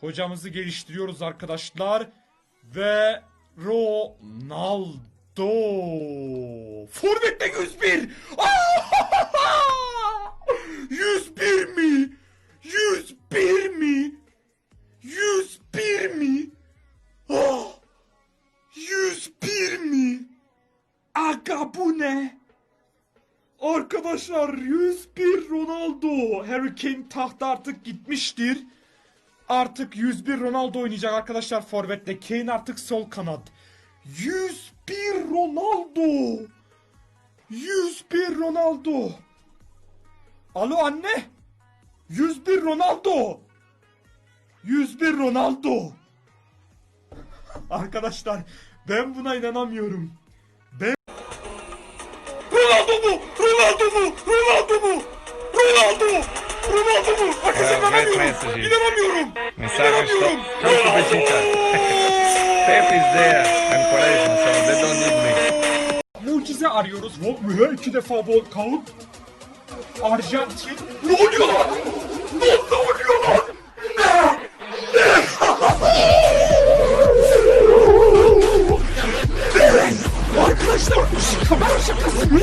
Hocamızı geliştiriyoruz arkadaşlar. Ve Ronaldo. Forvet'te 101. Aa! 101 mi? 101 mi? 101 mi? Ah! 101 mi? Aga bu ne? Arkadaşlar 101 Ronaldo. Harry Kane tahta artık gitmiştir. Artık 101 Ronaldo oynayacak arkadaşlar forvetle. Kane artık sol kanat. 101 Ronaldo. 101 Ronaldo. Alo anne. 101 Ronaldo. 101 Ronaldo. Arkadaşlar ben buna inanamıyorum. Ataturk. Bak inanamıyorum. İnanamıyorum. Message stop. Come to Beşiktaş. Pep is there and Quaresma so they don't need me. Mucize arıyoruz. Volmuyor. iki defa Volkan. Arjantin. Ne oluyor lan? Ne, ne oluyor lan? Ne? Ne? Arkadaşlar şaka şakası.